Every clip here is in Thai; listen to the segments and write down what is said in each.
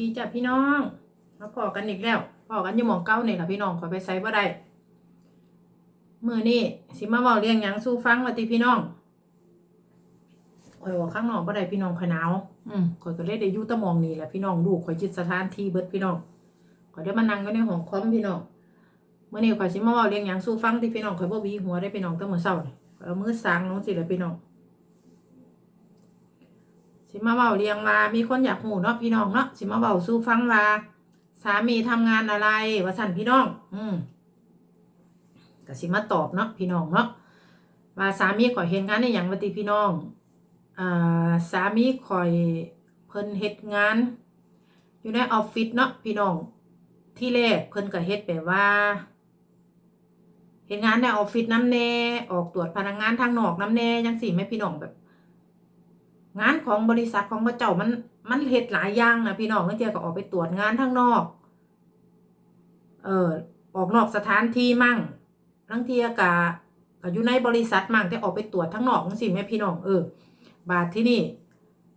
ดีจ้ะพี่น้องมาพอกันอีกแล้วพอกันอยู่หมองเก้าเนี่แหละพี่น้องขอไปใส่บ่ได้มือนี่สิมาเว้าเรียงยังสู้ฟังว่าติพี่น้องข่อยว่าข้างนอกบ่ได้พี่น้องข่อยหนาว อืมข่อยก็เลยได้ยู่ตะมองนี่แหละพี่น้องลูกข่อยจิตสถานที่เบิดพี่น้องข่อยได้มานั่งอยู่ในห้องคอมพี่น้องเมื้อนี้ข่อยสิมาเว้าเรียงยังสู้ฟังที่พี่น้องข่อยบ่วีหัวได้พี่น้องตั้งมื้อเช้านี่ข่อยเอามือสางลงสิแหละพี่น้อง สิมาเว้าเรียงว่ามีคนอยากหูเนาะพี่น้องเนาะสิมาเว้าสู่ฟังว่าสามีทำงานอะไรว่าสั่นพี่น้อง อืมก็สิมาตอบเนาะพี่น้องเนาะว่าสามีข่อยเฮ็ดงานในหยังว่าติพี่น้องอ่าสามีข่อยเพิ่นเฮ็ดงาน อยู่ในออฟฟิศเนาะพี่น้อง ที่แรกเพิ่นก็เฮ็ดแบบว่าเฮ็ดงานในออฟฟิศน้ำแน่ออกตรวจพนักงานทางนอกน้ำแน่จังสี่แม่พี่น้องแบบ งานของบริษัทของพระเจ้ามันมันเฮ็ดหลายอย่างนะพี่น้องบางทีก็ออกไปตรวจงานข้งนอก เออออกนอกสถานที่มั่งบางทีก็ก็อยู่ในบริษัทมั่งแต่ออกไปตรวจทั้งนอกจังซี่แม่พี่น้องเออ บาทที่นี่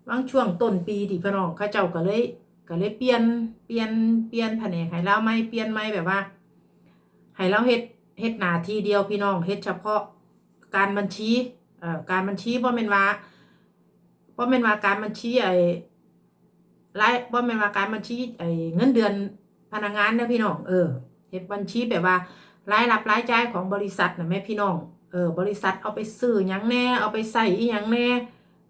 บางช่วงต้นปีที่พี่น้องเขาเจ้าก็เลยก็เลยเปลี่ยนเปลี่ยนเปลี่ยนแผนกให้เราไม่เปลี่ยนไม่แบบว่าให้เราเฮ็ดเฮ็ดหน้าที่เดียวพี่น้องเฮ็ดเฉพาะการบัญชีเอ่อการบัญชีบ่แม่นว่า บ่แม่นว่าการบัญชีไอ้รายบ่แม่นว่าการบัญชีไอ้เงินเดือนพนักงานเด้อพี่น้องเออเฮ็ดบัญชีแบบว่ารายรับรายจ่ายของบริษัทน่ะแม่พี่น้องเออบริษัทเอาไปซื้อยังแน่ เอาไปใส่อีหยังแน่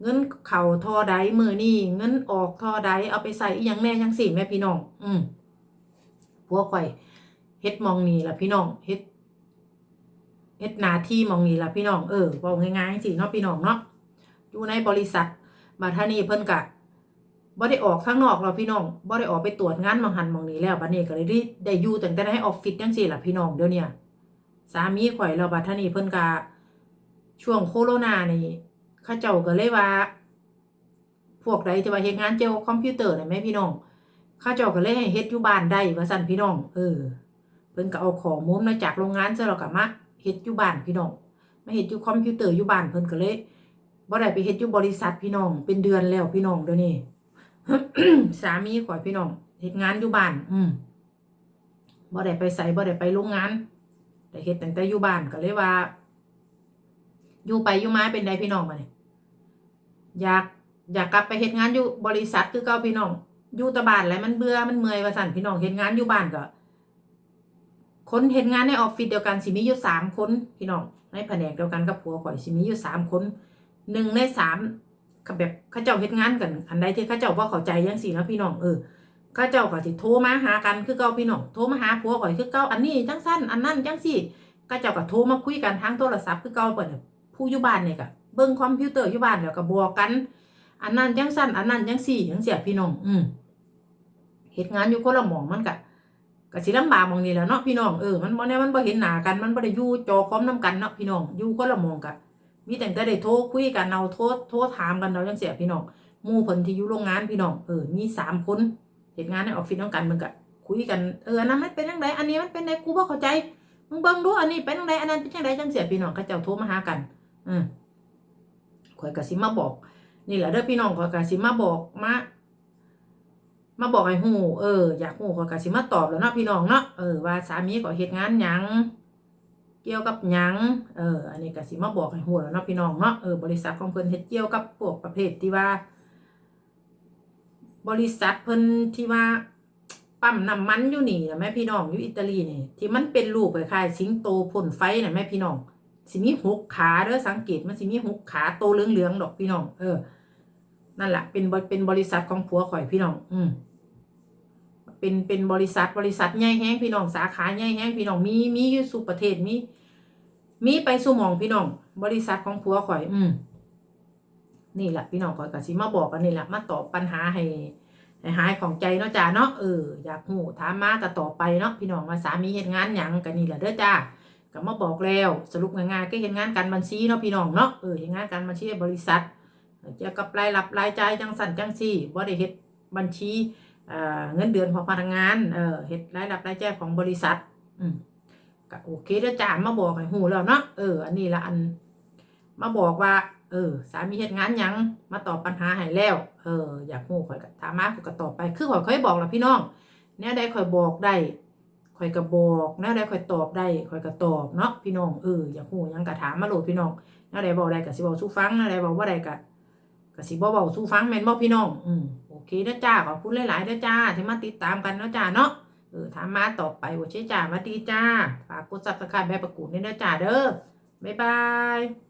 เงินเข้าทอใดมือนี้เงินออกทอใดเอาไปใส่อีหยังแน่จังซี่แม่พี่น้อง อืมพวกข่อยเฮ็ดมองนี่ล่ะพี่น้องเฮ็ดเฮ็ดหน้าที่มองนี่ล่ะพี่น้องเออเว้าง่ายๆจังซี่เนาะพี่น้องเนาะอยู่ในบริษัท บัดท่านี้เพิ่นกะบ่ได้ออกข้างนอกเราพี่น้องบ่ได้ออกไปตรวจงานบางหันบางนี้แล้วบัดนี้ก็เลยได้ได้อยู่ตั้งแต่ในออฟฟิศจังซี่ล่ะพี่น้องเดี๋ยวนี้สามีข่อยแล้วบัดท่านี้เพิ่นกะช่วงโควิดนี่เขาเจ้าก็เลยว่า พวกใดที่ว่าเฮ็ดงานเกี่ยวกับคอมพิวเตอร์น่ะแม่พี่น้องเขาเจ้าก็เลยให้เฮ็ดอยู่บ้านได้ว่าซั่นพี่น้อง เออ เพิ่นก็เอาข้อมูลมาจากโรงงานซะแล้วก็มาเฮ็ดอยู่บ้านพี่น้องมาเฮ็ดอยู่คอมพิวเตอร์อยู่บ้านเพิ่นก็เลย บ่ได้ไปเฮ็ดอยู่บริษัทพี่น้อง เป็นเดือนแล้วพี่น้องเดี๋ยวนี้สามีข่อยพี่น้องเฮ็ดงานอยู่บ้าน อืมบ่ได้ไปไสบ่ได้ไปโรงงานแต่เฮ็ดตั้งแต่อยู่บ้านก็เลยว่า อยู่ไปอยู่มาเป็นไดพี่น้องมาเนี่ยอยากอยากกลับไปเฮ็ดงานอยู่บริษัทคือเก่าพี่น้องอยู่ต่บ้านแล้วมันเบื่อมันเมื่อยว่าสั่นพี่น้องเฮ็ดงานอยู่บ้านก็คนเฮ็ดงานในออฟฟิศเดียวกันสิมีอยู่สามคนพี่น้องในแผนกเดียวกันกับผัวข่อยสิมีอยู่สามคน หนึ่งในสามกับแบบเข้าเจ้าเฮ็ดงานกัน อันใดที่เข้าเจ้าว่าเข้าใจยังสี่นะพี่น้องเออข้าเจ้าก็สิโทรมาหากันคือเก่าพี่น้องโทรมาหาผัวข่อยคือเก่าอันนี้จังสั้นอันนั้นจังสี่ข้าเจ้าก็โทรมาคุยกันทางโทรศัพท์คือเก่าเปิดผู้อยู่บ้านเนี่ยก็เบิ่งคอมพิวเตอร์อยู่บ้านแล้วก็บอกกัน อันนั้นจังสั้นอันนั้นจังสี่จังเสียพี่น้องอืมเฮ็ดงานอยู่คนละหมองมันก็ก็สิลำบากมองนี้แหล้วเนาะพี่น้องเออมันบ่แน่มันบ่เห็นหน้ากันมันบ่ได้อยู่จอคอมนํกันเนาะพี่น้องอยู่คนละหมองกัน มีแต่แต่ได้โทรคุยกันเอาโทรโทรถามกันเราจังเสียพี่น้องมู่เพิ่นที่อยู่โรงงานพี่น้องเออมีสามคนเฮ็ดงานในออฟฟิศน้องกันมันก็คุยกันเอออันนั้นมันเป็นจังไดอันนี้มันเป็นไดกูบ่เข้าใจมึงเบิ่งดูอันนี้เป็นจังไดอันนั้นเป็นจังไดจังเสียพี่น้องเขาเจ้าโทรมาหากันอืมข่อยก็สิมาบอก นี่แหละเด้อพี่น้องข่อยก็สิมาบอกมามาบอกให้ฮู้เอออยากฮู้ข่อยก็สิมาตอบแล้วเนาะพี่น้องเนาะเออว่าสามีก็เฮ็ดงานหยัง เกี่ยวกับหยังเอออันนี้ก็สิมาบอกให้ฮู้แล้วเนาะพี่น้องเนาะเออบริษัทของเพิ่นเฮ็ดเกี่ยวกับพวกประเภทที่ว่า บริษัทเพิ่นที่ว่าปั๊มน้ำมันอยู่นี่นะแม่พี่น้องอยู่อิตาลีนี่ที่มันเป็นรูปคล้ายๆสิงโตพ่นไฟน่ะแม่พี่น้องสิมีหกขาเด้อสังเกตมันสิมีหกขาโตเหลืองๆดอกพี่น้อง เออ นั่นแหละเป็นบเป็นบริษัทของผัวข่อยพี่น้อง อืมเป็นเป็นบริษัทบริษัทใหญ่แห้งพี่น้องสาขาใหญ่แห้งพี่น้องมีมีอยู่สุประเทศมี มีไปสู่มองพี่น้อง บริษัทของผัวข่อย อืมนี่แหละพี่น้องข่อยก็สิมาบอกกันนี่แหละมาตอบปัญหาให้ให้หายของใจเนาะจ้าเนาะเอออยากหูถามมาก็ต่อไปเนาะพี่น้องว่าสามีเฮ็ดงานหยังกันนี่แหละเด้อจ้าก็มาบอกแล้วสรุปง่ายๆก็เฮ็ดงานการบัญชีเนาะพี่น้องเนาะเออเฮ็ดงานการบัญชีบริษัทเกี่ยวกับรายรับรายจ่ายจังสั่นจังซี่บ่ได้เฮ็ดบัญชีเอ่อเงินเดือนของพนักงานเออเฮ็ดรายรับรายจ่ายของบริษัท อืม ก็โอเคเด้อจ้ามาบอกให้หูแล้วเนาะเอออันนี้ละอัน มาบอกว่า เออ สามีเฮ็ดงานยังมาตอบปัญหาให้แล้ว เออ อยากฮู้ข่อยก็ถามมาข่อยก็ตอบไปคือข่อยเคยบอกแล้วพี่น้องแนวใดข่อยบอกได้ข่อยก็บอกแนวใดข่อยตอบได้ข่อยก็ตอบเนาะพี่น้องเอออยากฮู้หยังก็ถามมาโหลดพี่น้องแนวใดบอกได้ก็สิเว้าสู่ฟังแนวใดบอกบ่าได้ก็ก็สิบ่เว้าสู่ฟังแม่นบ่พี่น้องอืมโอเคเด้อจ้าขอบคุณหลายๆเด้อจ้าที่มาติดตามกันเนาะจ้าเนาะ เออถามมาต่อไปโอเคจ้ามาดีจ้าฝากกดซับสไครต์แบบประกูดด้วยเด้อจ้าเด้อบ๊ายบาย